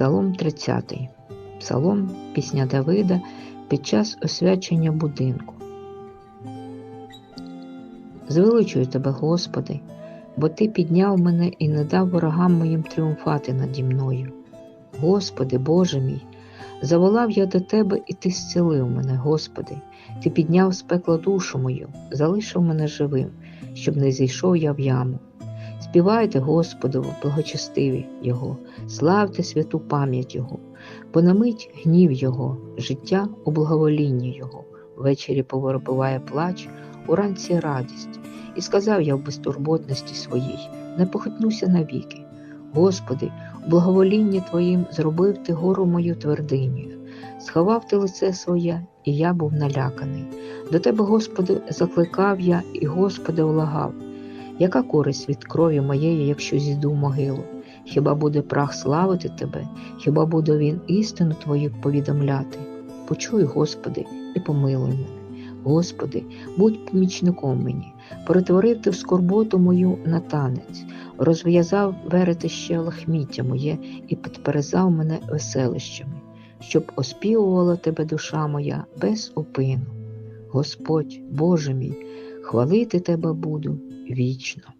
Псалом 30. Псалом пісня Давида під час освячення будинку. Звеличую тебе, Господи, бо Ти підняв мене і не дав ворогам моїм тріумфати наді мною. Господи, Боже мій, заволав я до Тебе, і Ти зцілив мене, Господи, Ти підняв з пекла душу мою, залишив мене живим, щоб не зійшов я в яму. Співайте Господу, благочестиві Його, славте святу пам'ять Його, бо на мить гнів Його, життя у благоволінні Його, ввечері поворопиває плач, уранці радість. І сказав я в безтурботності своїй, не похитнуся навіки. Господи, у благоволінні Твоїм зробив Ти гору мою твердиню, сховав ти лице своє, і я був наляканий. До Тебе, Господи, закликав я, і Господи влагав. Яка користь від крові моєї, якщо зійду в могилу? Хіба буде прах славити Тебе, хіба буде він істину Твою повідомляти? Почуй, Господи, і помилуй мене. Господи, будь помічником мені, перетворив ти в скорботу мою на танець, розв'язав веретище лахміття моє і підперезав мене веселищами, щоб оспівувала тебе душа моя без упину. Господь, Боже мій, хвалити тебе буду вічно.